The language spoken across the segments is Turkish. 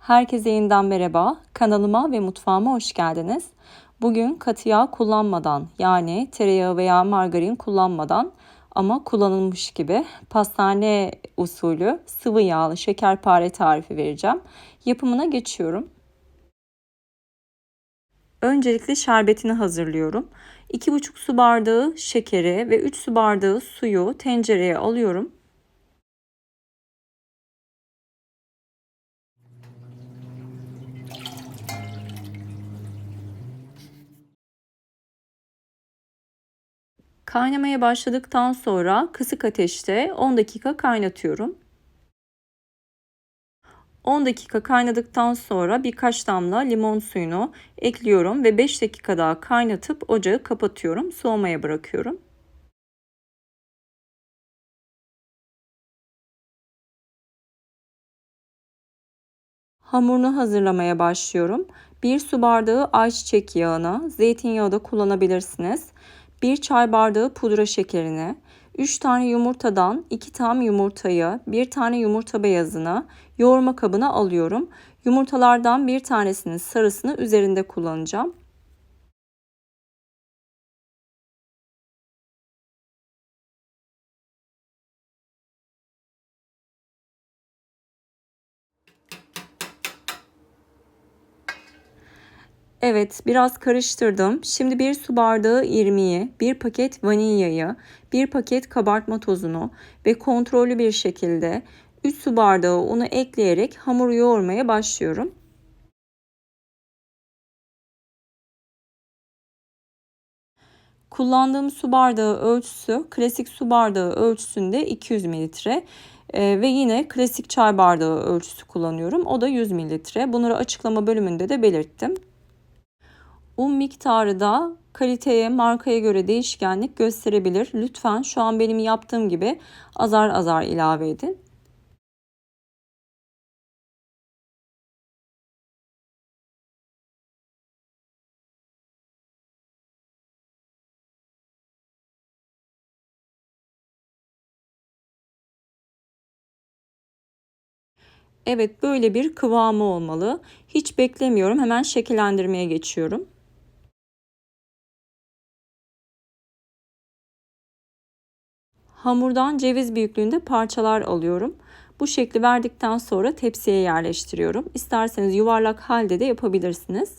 Herkese yeniden merhaba. Kanalıma ve mutfağıma hoş geldiniz. Bugün katı yağ kullanmadan yani tereyağı veya margarin kullanmadan ama kullanılmış gibi pastane usulü sıvı yağlı şekerpare tarifi vereceğim. Yapımına geçiyorum. Öncelikle şerbetini hazırlıyorum. 2,5 su bardağı şekeri ve 3 su bardağı suyu tencereye alıyorum. Kaynamaya başladıktan sonra kısık ateşte 10 dakika kaynatıyorum. 10 dakika kaynadıktan sonra birkaç damla limon suyunu ekliyorum ve 5 dakika daha kaynatıp ocağı kapatıyorum. Soğumaya bırakıyorum. Hamurunu hazırlamaya başlıyorum. 1 su bardağı ayçiçek yağına, zeytinyağı da kullanabilirsiniz. 1 çay bardağı pudra şekerini, 3 tane yumurtadan 2 tam yumurtayı, 1 tane yumurta beyazını yoğurma kabına alıyorum. Yumurtalardan bir tanesinin sarısını üzerinde kullanacağım. Evet, biraz karıştırdım. Şimdi bir su bardağı irmiği, bir paket vanilyayı, bir paket kabartma tozunu ve kontrollü bir şekilde 3 su bardağı unu ekleyerek hamuru yoğurmaya başlıyorum. Kullandığım su bardağı ölçüsü klasik su bardağı ölçüsünde 200 mililitre ee, ve yine klasik çay bardağı ölçüsü kullanıyorum. O da 100 mililitre. Bunları açıklama bölümünde de belirttim. Un miktarı da kaliteye, markaya göre değişkenlik gösterebilir. Lütfen şu an benim yaptığım gibi azar azar ilave edin. Evet böyle bir kıvamı olmalı. Hiç beklemiyorum. Hemen şekillendirmeye geçiyorum. Hamurdan ceviz büyüklüğünde parçalar alıyorum. Bu şekli verdikten sonra tepsiye yerleştiriyorum. İsterseniz yuvarlak halde de yapabilirsiniz.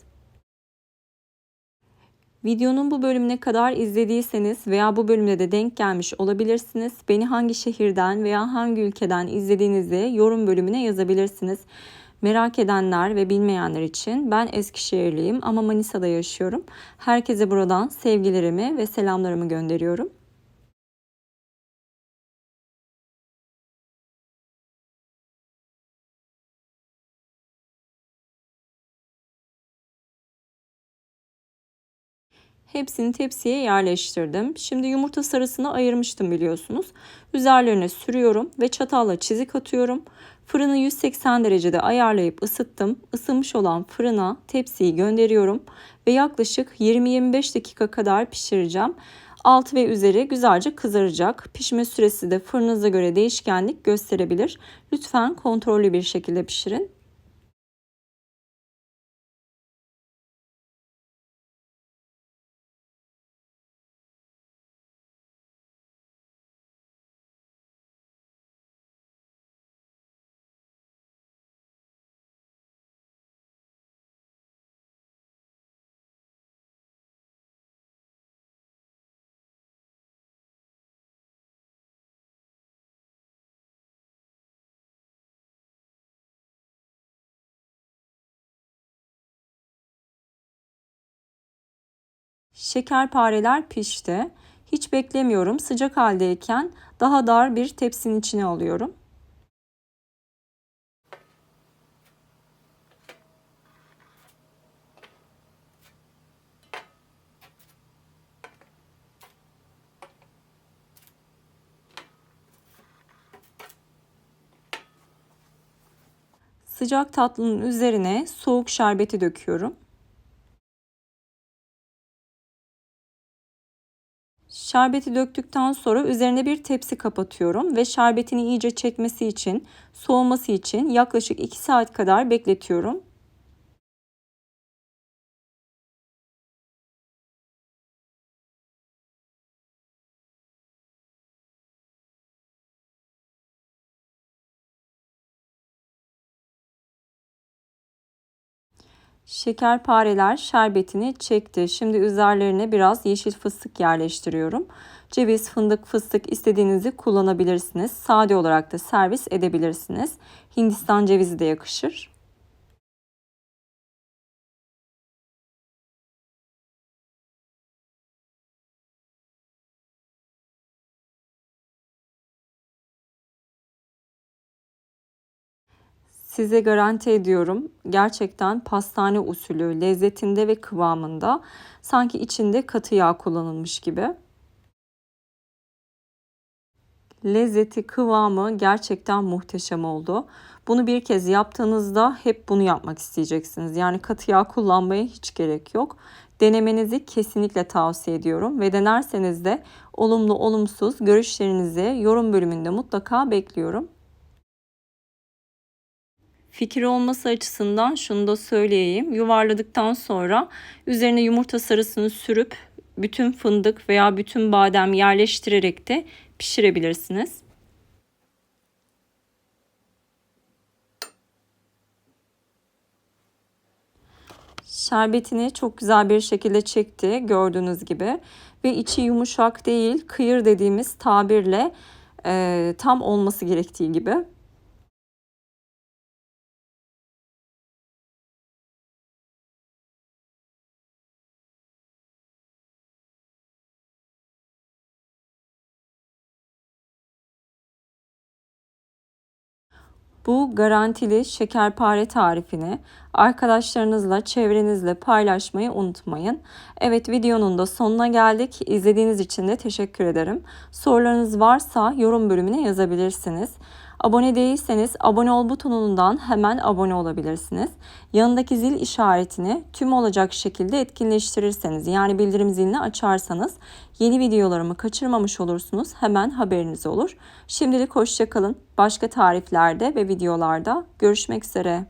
Videonun bu bölümüne kadar izlediyseniz veya bu bölümde de denk gelmiş olabilirsiniz. Beni hangi şehirden veya hangi ülkeden izlediğinizi yorum bölümüne yazabilirsiniz. Merak edenler ve bilmeyenler için ben Eskişehirliyim ama Manisa'da yaşıyorum. Herkese buradan sevgilerimi ve selamlarımı gönderiyorum. Hepsini tepsiye yerleştirdim. Şimdi yumurta sarısını ayırmıştım biliyorsunuz. Üzerlerine sürüyorum ve çatalla çizik atıyorum. Fırını 180 derecede ayarlayıp ısıttım. Isınmış olan fırına tepsiyi gönderiyorum ve yaklaşık 20-25 dakika kadar pişireceğim. Alt ve üzeri güzelce kızaracak. Pişme süresi de fırınıza göre değişkenlik gösterebilir. Lütfen kontrollü bir şekilde pişirin. Şekerpareler pişti. Hiç beklemiyorum. Sıcak haldeyken daha dar bir tepsinin içine alıyorum. Sıcak tatlının üzerine soğuk şerbeti döküyorum. Şerbeti döktükten sonra üzerine bir tepsi kapatıyorum ve şerbetini iyice çekmesi için, soğuması için yaklaşık 2 saat kadar bekletiyorum. Şekerpareler şerbetini çekti. Şimdi üzerlerine biraz yeşil fıstık yerleştiriyorum. Ceviz, fındık, fıstık istediğinizi kullanabilirsiniz. Sade olarak da servis edebilirsiniz. Hindistan cevizi de yakışır. Size garanti ediyorum gerçekten pastane usulü lezzetinde ve kıvamında sanki içinde katı yağ kullanılmış gibi. Lezzeti, kıvamı gerçekten muhteşem oldu. Bunu bir kez yaptığınızda hep bunu yapmak isteyeceksiniz. Yani katı yağ kullanmaya hiç gerek yok. Denemenizi kesinlikle tavsiye ediyorum ve denerseniz de olumlu olumsuz görüşlerinizi yorum bölümünde mutlaka bekliyorum. Fikir olması açısından şunu da söyleyeyim. Yuvarladıktan sonra üzerine yumurta sarısını sürüp bütün fındık veya bütün badem yerleştirerek de pişirebilirsiniz. Şerbetini çok güzel bir şekilde çekti gördüğünüz gibi ve içi yumuşak değil kıyır dediğimiz tabirle e, tam olması gerektiği gibi. Bu garantili şekerpare tarifini arkadaşlarınızla, çevrenizle paylaşmayı unutmayın. Evet videonun da sonuna geldik. İzlediğiniz için de teşekkür ederim. Sorularınız varsa yorum bölümüne yazabilirsiniz. Abone değilseniz abone ol butonundan hemen abone olabilirsiniz. Yanındaki zil işaretini tüm olacak şekilde etkinleştirirseniz yani bildirim zilini açarsanız yeni videolarımı kaçırmamış olursunuz. Hemen haberiniz olur. Şimdilik hoşçakalın. Başka tariflerde ve videolarda görüşmek üzere.